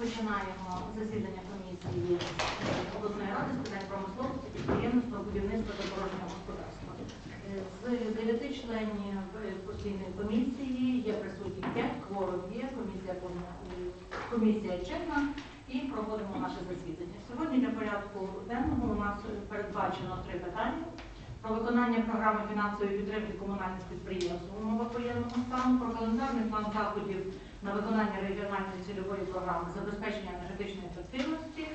Розпочинаємо засідання комісії обласної ради з питань промисловості, підприємництва, будівництва та дорожнього господарства. З дев'яти членів постійної комісії є присутні п'ять, кворум є, комісія комісія чинна і проводимо наше засідання. Сьогодні для порядку денного у нас передбачено три питання. Про виконання програми фінансової підтримки комунальних підприємств в умовах воєнного стану, про календарний план заходів на виконання регіональної цільової програми забезпечення енергетичної ефективності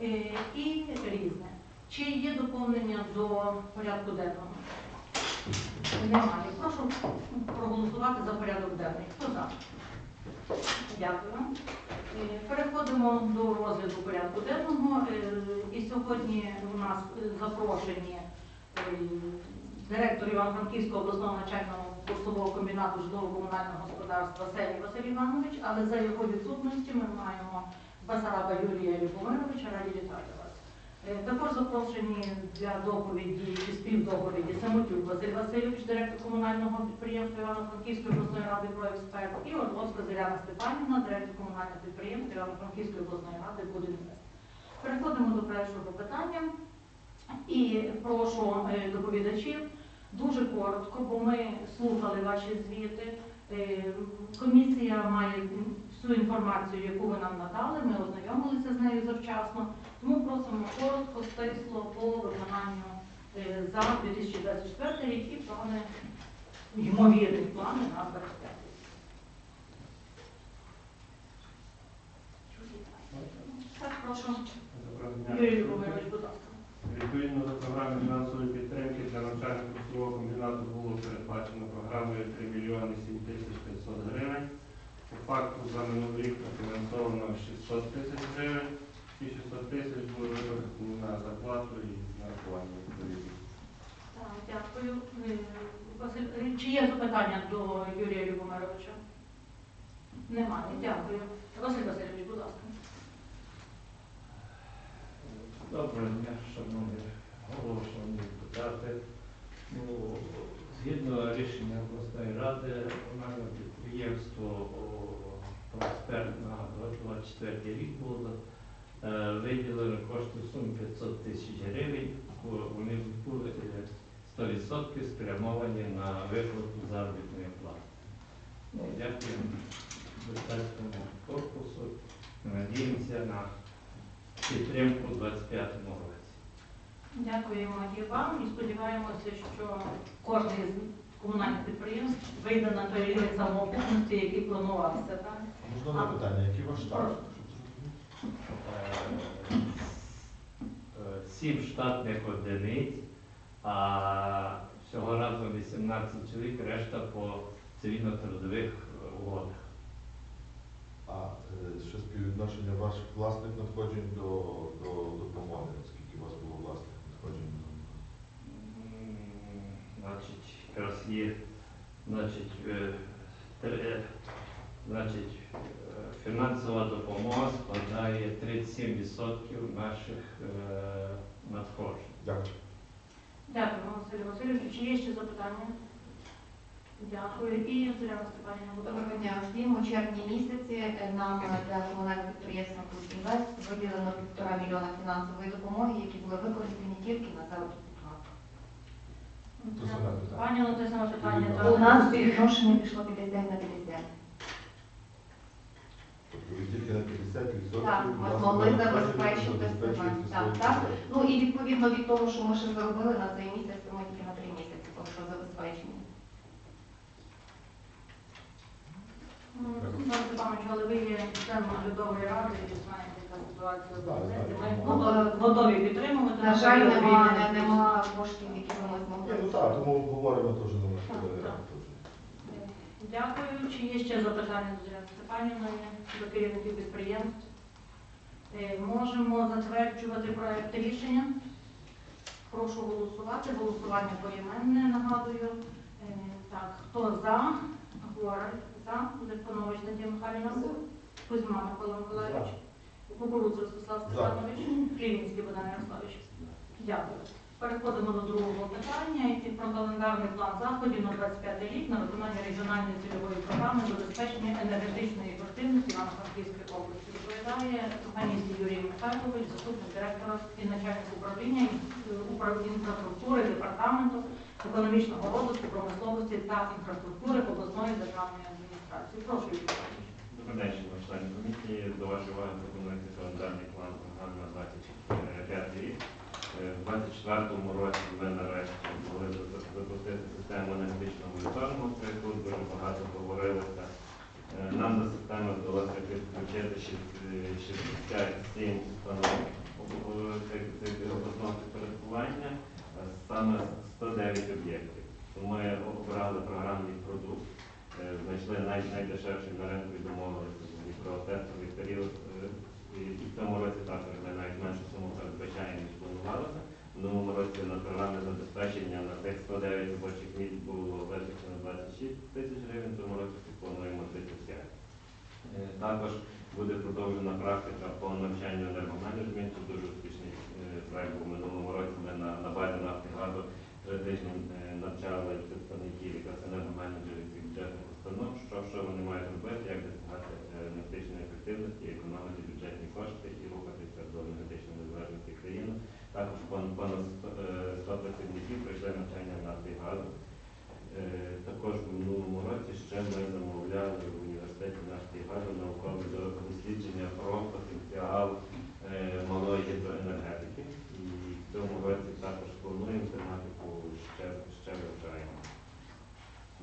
е, і різне. Чи є доповнення до порядку денного? Немає. Прошу проголосувати за порядок денний. Хто за? Дякую. Е, Переходимо до розгляду порядку денного. Е, І сьогодні у нас запрошені директор Івано-Франківського обласного начального курсового комбінату житлово-комунального господарства Сеній Василь Іванович, але за його відсутності ми маємо Басараба Юрія Любомировича. Раді вітати вас. Е, Також запрошені для доповіді і співдоповіді Самотюк Василь Васильович, директор комунального підприємства Івано-Франківської обласної ради про експерт, і Орловська Зоряна Степанівна, директор комунального підприємства Івано-Франківської обласної ради «Будінвест». Переходимо до першого питання. І прошу е, доповідачів дуже коротко, бо ми слухали ваші звіти. Е, Комісія має всю інформацію, яку ви нам надали, ми ознайомилися з нею завчасно. Тому просимо коротко, стисло по виконанню е, за 2024 рік і плани, ймовірні плани на 25. Так, прошу. Доброго дня. Юрій Любомирович, будь ласка. Відповідно до програми фінансової підтримки для навчального курсового комбінату було передбачено програмою 3 мільйони 7 тисяч 500 гривень. По факту за минулий рік профінансовано 600 тисяч гривень. Ці 600 тисяч були використані на зарплату і нарахування відповідно. Так, дякую. Василь, е, чи є запитання до Юрія Любомировича? Немає, дякую. Василь Васильович, будь ласка. Доброго дня, шановні шановні депутати. Ну, згідно рішення обласної ради, комунальне підприємство о, «Проспект» на 24 рік було е, виділено кошти в сумі 500 тисяч гривень. Вони були е, 100% спрямовані на виплату заробітної плати. Ну, дякуємо депутатському корпусу. Надіємося на підтримку у 25-му році. Дякуємо і вам і сподіваємося, що кожне з комунальних підприємств вийде на той рівень самоокупності, який планувався. Так? Можливе питання, який ваш штат? Е, Сім штатних одиниць, а всього разом 18 чоловік, решта по цивільно-трудових е, угодах. А е, що співвідношення ваших власних надходжень до, до допомоги, оскільки у вас було власних М, Значить, якраз є, значить, е, е, значить, е, фінансова допомога складає 37% наших е, надходжень. Дякую. Дякую, Василь Васильович. Чи є ще запитання? Дякую. І Зоряна Степанівна. Доброго дня всім. У червні місяці нам е, для комунального підприємства «Культінвест» виділено півтора мільйона фінансової допомоги, які були використані тільки на заробітну плату. Пані, ну те саме питання. У нас співвідношення пішло 50 на 50. Тобто ви тільки на 50% Так, ми змогли забезпечити себе. Так, так. Ну і відповідно від того, що ми ще заробили на цей місяць, ми тільки на три місяці, поки що забезпечені. М, Пане Степановичу, але ви є членом наглядової ради і знаєте, яка ситуація в Так, Ми готові підтримувати. На жаль, період нема, коштів, які ми змогли. ну так, тому говоримо теж на наш Так, Дякую. Чи є ще запитання до Зоряни Степанівної, до керівників підприємств? Е, Можемо затверджувати проект рішення. Прошу голосувати. Голосування поіменне, нагадую. Е, Так, хто за? Гора за. Литвинович Надія Михайлівна. Кузьма Микола Миколаївич. Кукурудз Ростислав Степанович. Клівінський Богдан Ярославович. Дякую. Переходимо до другого питання, який про календарний план заходів на 25 рік на виконання регіональної цільової програми забезпечення енергетичної ефективності Івано-Франківської області. Відповідає комісії Юрій Михайлович, заступник директора і начальник управління е, управління інфраструктури департаменту економічного розвитку, промисловості та інфраструктури обласної державної адміністрації. Прошу Юрій. Добрий день, шановні члени комісії. До вашої уваги пропонується календарний план на 25 рік. Е, У 24-му році ми нарешті змогли запу- запустити систему енергетичного моніторингу, про яку дуже багато говорилося. Е, Нам до системи вдалося підключити шість- е, 67 установ цих обласного підпорядкування, саме 109 об'єктів. Ми обрали програмний продукт, е, знайшли най- найдешевший на ринку і домовилися з тестовий період. Е, І в цьому році також ми навіть меншу суму передбачаємо, ніж планувалося. В минулому році на програмне забезпечення на тих 109 робочих місць було витрачено 26 тисяч гривень, в цьому році плануємо 35. Е, Також буде продовжена практика по навчанню енергоменеджменту. Дуже успішний е, проект був минулому році. Ми на, на базі «Нафтогазу» три тижні е, навчали представників якраз енергоменеджерів цих бюджетних установ, що, що вони мають робити, як досягати енергетичної ефективності, економити бюджетні кошти і рухатися до енергетичної незалежності країни. Також понад 100, е, 100 працівників прийшли навчання в «Нафтогазу». Також в минулому році ще ми замовляли університеті «Нафтогазу» наукове до- дослідження про потенціал е, малої гідроенергетики. І в цьому році також плануємо тематику ще, ще вивчаємо.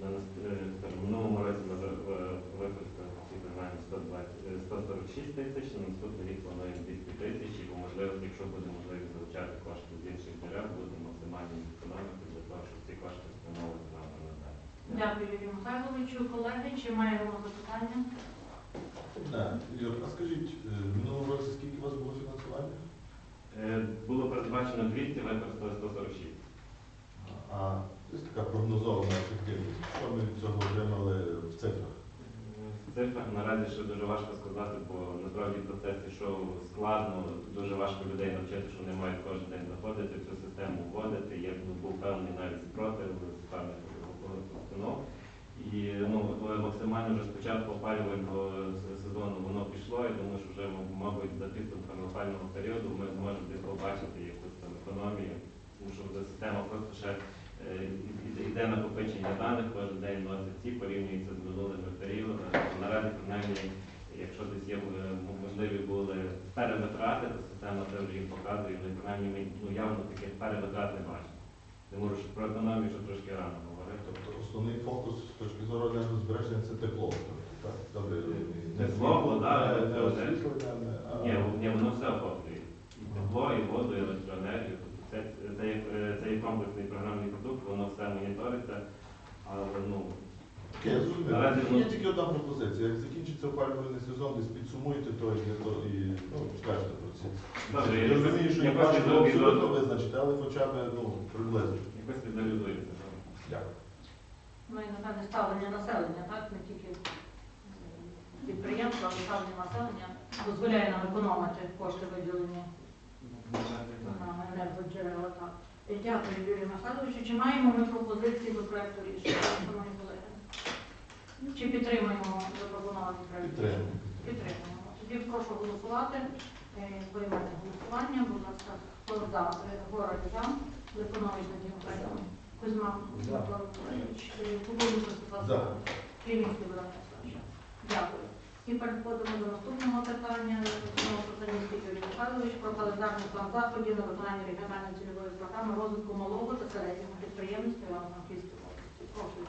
Е, в минулому році ми ви- використали ці програмі 120, е, 146 тисяч, на наступний рік плануємо 200 тисяч, і по можливості, якщо буде можливість залучати кошти з інших джерел, буде максимально економити для того, щоб ці кошти надалі. Дякую, Юрію Михайловичу. Колеги, чи маємо запитання? Не, Юр, а скажіть, е, в минулому році скільки у вас було фінансування? Е, Було передбачено 200, використали 146. А ось така прогнозована ефективність. Що ми від цього отримали в цифрах? В цифрах наразі ще дуже важко сказати, бо насправді процес йшов складно, дуже важко людей навчити, що вони мають кожен день заходити в цю систему вводити. Ну, був певний навіть спротив з певних установ. І ну, максимально вже з початку опалювального сезону воно пішло. Я думаю, що вже, мабуть, за підсумками опалювального періоду ми зможемо десь побачити якусь там економію, тому що вже система просто ще е, йде накопичення даних, кожен день вносить ці, порівнюється з минулими періодами. Наразі, принаймні, якщо десь є е, можливі були перевитрати, то система це вже їм показує, і принаймні ми ну, явно таких перевитрат не бачимо. Не можу що про економію, що трошки рано. Тобто основний фокус з точки зору енергозбереження це тепло. Так? Добре. Не Тепло, вода, не- не це одне. освітлення, а- Ні, ні, воно все охоплює. І тепло, і воду, і електроенергію. Тобто це, це, є, е, це комплексний програмний продукт, воно все моніториться, але ну, Окей, я зрозумів. Наразі, ну- Є тільки одна пропозиція. Як закінчиться опалювальний сезон, десь підсумуйте то і, то, і ну, скажете про ці. Добре, Я розумію, що я зроблю- абсолютно визначити, але хоча б ну, приблизно. якось візуалізується. Дякую. Ну і напевне ставлення населення, так не тільки е, підприємства, але ставлення населення дозволяє нам економити кошти виділені на енергоджерела. Так. Е, Дякую, Юрію Михайловичу. Чи маємо ми пропозиції до проекту рішення, шановні колеги? Чи підтримуємо запропонований проект? Підтримуємо. Підтримуємо. Тоді прошу голосувати. Е, голосування. Будь ласка, хто за? Город за. Липинович Надія Михайловна. Кузьма За. Микола Миколаївич. Ростислав За. Богдан Олександрович. Дякую. І переходимо до наступного питання. Знову Михайлович про календарний план заходів на виконання регіональної цільової програми розвитку малого та середнього підприємництва Івано-Франківської області. Прошу.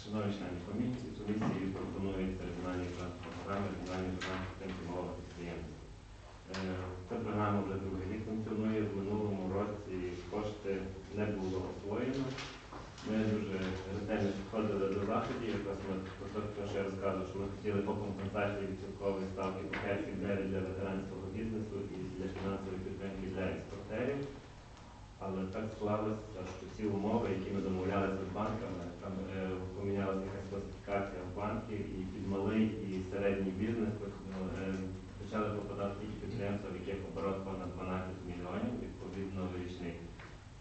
Шановні члени комісії, комісії пропонується регіональні програми, регіональні програми підтримки малого підприємства. Е, Ця програма вже другий рік функціонує. В минулому році кошти не було освоєно. Ми дуже ретельно підходили до заходів. Якраз ми про те, про що я розказував, що ми хотіли по компенсації по 5 для ветеранського бізнесу і для фінансової підтримки для експортерів. Але так склалося, що ці умови, які ми домовлялися з банками, там е, помінялася якась класифікація в банків, і під малий і середній бізнес ну, е, почали попадати ті підприємства, в яких оборот понад 12 мільйонів, відповідно річний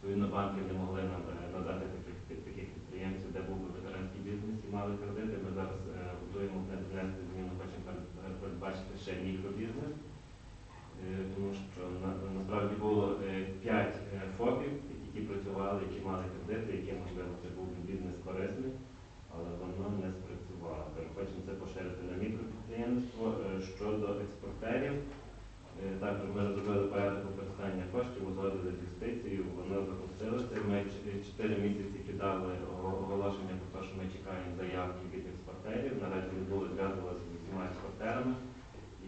Відповідно, банки не могли нам е, надати таких, підприємців, де був би ветеранський бізнес і мали кредити. Ми зараз е, зміну, хочемо перед- ще мікробізнес. Е, Тому що насправді було 5 ФОПів, які працювали, які мали кредити, які, можливо, це був бізнес корисний, але воно не спрацювало. Хочемо це поширити на мікропідприємство. Е, Щодо експортерів, е, також ми розробили порядок використання коштів, узгодили з юстицією, воно запустилося. Ми 4 місяці кидали оголошення про те, що ми чекаємо заявки від експортерів. Наразі ми були зв'язувалися з усіма експортерами.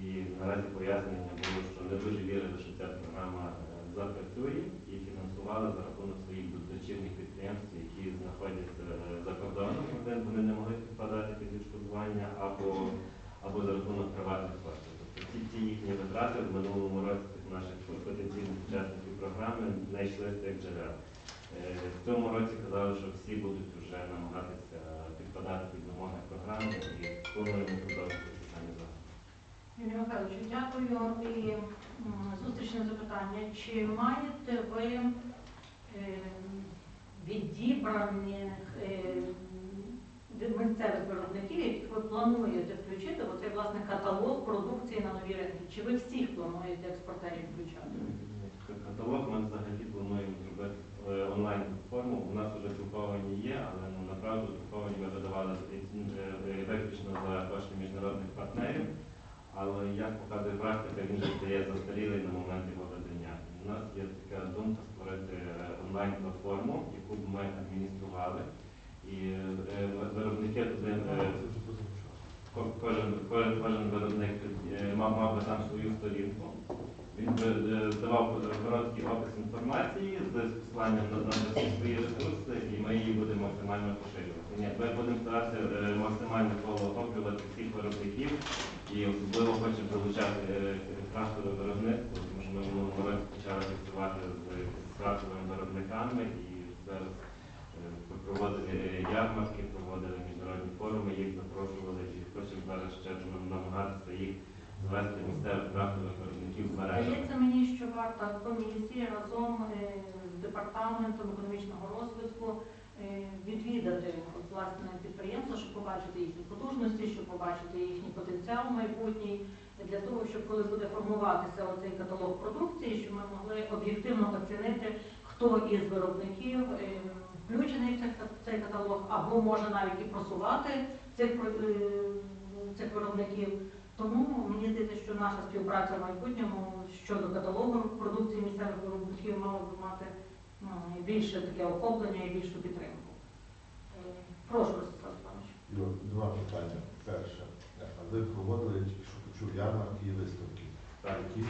І наразі пояснення було, що не дуже вірили, що ця програма е, запрацює і фінансували за рахунок своїх дочірніх підприємств, які знаходяться е, за кордоном. Один вони не могли підпадати під відшкодування або, або за рахунок приватних коштів. Тобто ці, ці їхні витрати в минулому році наших потенційних учасників програми не йшли з цих джерел. Е, В цьому році казали, що всі будуть вже намагатися підпадати під вимоги програми і ці самі заходи. Юрій Михайлович, дякую. І зустрічне запитання. Чи маєте ви е, відібраних е, місцевих виробників, яких ви плануєте включити в оцей власне каталог продукції на нові ринки? Чи ви всіх плануєте експортерів включати? Каталог ми взагалі плануємо зробити е, онлайн-платформу. У нас вже друковані є, але ну, направду друковані ми видавали е, виключно за кошти міжнародних партнерів. Але як показує практика, він вже стає застарілий на момент його видання. У нас є така думка створити е, онлайн-платформу, яку б ми адміністрували. І е, виробники туди е, позавчора. Ко- Кожен, кожен, виробник мав би там свою сторінку. Він би е, давав е, короткий опис інформації з посиланням на, всі свої ресурси, і ми її будемо максимально поширювати. Ми будемо старатися е, максимально охоплювати всіх виробників і особливо хочемо залучати е, крафтове виробництво, тому що ми в почали працювати з крафтовими виробниками і зараз е, проводили е, ярмарки, проводили міжнародні форуми, їх запрошували і хочемо зараз ще намагатися їх звести місцевих крафтових виробників в мережу. Здається мені, що варта комісії разом е, з департаментом економічного розвитку е, відвідати власне підприємства, щоб побачити їхні потужності, щоб побачити їхній потенціал майбутній, для того, щоб коли буде формуватися оцей каталог продукції, щоб ми могли об'єктивно оцінити, хто із виробників е, включений в цей кат- каталог, або може навіть і просувати цих, цих виробників. Тому мені здається, що наша співпраця в майбутньому щодо каталогу продукції місцевих виробників мала б мати ну, більше таке охоплення і більшу підтримку. Е, Прошу, Ростислав Іванович. Два питання. Перше. А ви проводили що почув ярмарки і виставки? Які?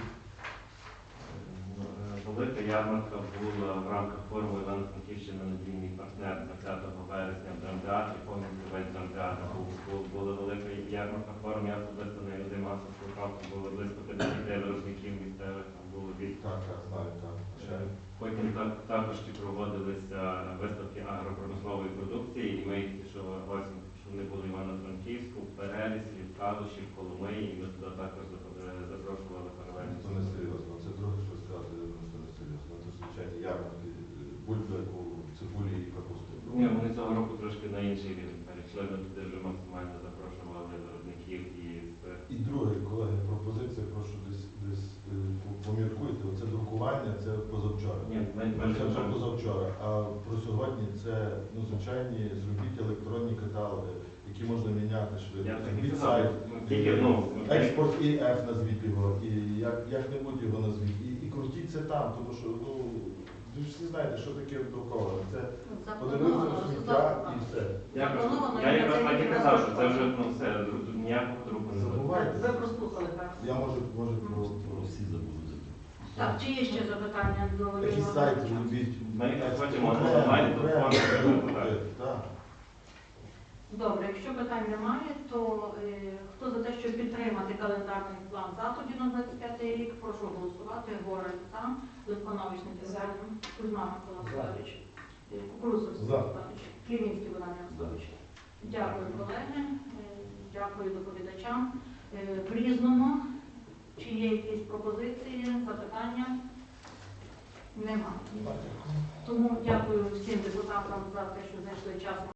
Ярмарка була в рамках форуму Івано-Франківщина надійний партнер 20 вересня в драмтеатрі, повністю весь драмтеатр був, була велика ярмарка форум, я особисто не займався спілкувався, було близько 50 виробників місцевих, там було від Так, так, знаю, так. Потім так- також проводилися виставки агропромислової продукції, і ми їх що ось що вони були в Івано-Франківську, в Перелісі, в Калуші, в Коломиї, і ми туди також запро- е, запрошували паралельно. Це не серйозно. Це трохи що сказати, я думаю, що не серйозно. Це звичайні ярмарки е, бульби, ку- цибулі і капусти. Ні, вони цього року інший перейшли, туди максимально запрошували виробників і І друге, колеги, пропозиція, прошу десь десь е, поміркуйте. Оце друкування, це позавчора. Ні, Це вже позавчора. А про сьогодні це ну, звичайні зробіть електронні каталоги, які можна міняти швидко. казав, сайт. ну, ну Експорт і F назвіть його, і як, як-небудь його назвіть. І, і крутіть це там, тому що ну, ви ж всі знаєте, що таке друковане. Це подивився Заплановано, сміття і все. я просто я якраз так і казав, що це вже ну все ніякого друку не буде. Забувайте. Ви прослухали, так? Я можу, можу про, про Всі забули. Так, чи є ще запитання до Такий Юрія сайт Івановича? Ми якраз хочемо онлайн телефон, так. Так. Добре, якщо питань немає, то е, хто за те, щоб підтримати календарний план заходів на 25 рік, прошу голосувати. Горель за, Литванович Нетизальний, Кузьма Микола Сергій За. Миколаївич, Кірінський Богдан Ярославович. Дякую, колеги, е, дякую доповідачам. Е, В різному, чи є якісь пропозиції, запитання? Нема. Тому дякую всім депутатам за те, що знайшли час